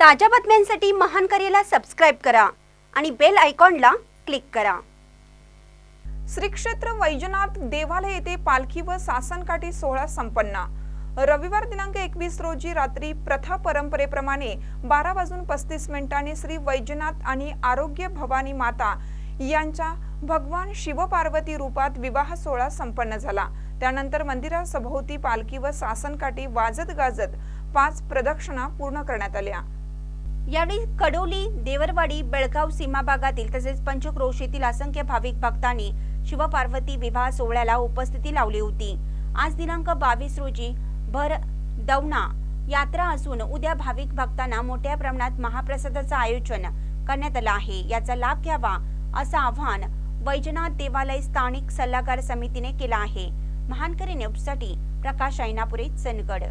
ताज्या बातम्यांसाठी महान करेला सबस्क्राईब करा आणि बेल आयकॉनला क्लिक करा. श्री क्षेत्र वैजनाथ देवालय येथे पालखी व सासनकाठी सोहळा संपन्न. रविवार दिनांक एकवीस रोजी रात्री प्रथा परंपरेप्रमाणे बारा वाजून पस्तीस मिनिटांनी श्री वैजनाथ आणि आरोग्य भवानी माता यांच्या भगवान शिवपार्वती रूपात विवाह सोहळा संपन्न झाला. त्यानंतर मंदिरासभोवती पालखी व सासनकाठी वाजत गाजत पाच प्रदक्षिणा पूर्ण करण्यात आल्या. यावेळी कडोली देवरवाडी बेळगाव सीमा भागातील तसेच पंचक्रोशीतील असंख्य भाविक भक्तांनी शिवपार्वती विवाह सोहळ्याला उपस्थिती लावली होती. आज दिनांक बावीस रोजी भर दौना यात्रा असून उद्या भाविक भक्तांना मोठ्या प्रमाणात महाप्रसादाचं आयोजन करण्यात आलं आहे. याचा लाभ घ्यावा असं आव्हान वैजनाथ देवालय स्थानिक सल्लागार समितीने केलं आहे. महानकरी न्यूजसाठी प्रकाश ऐनापुरे चंदगड.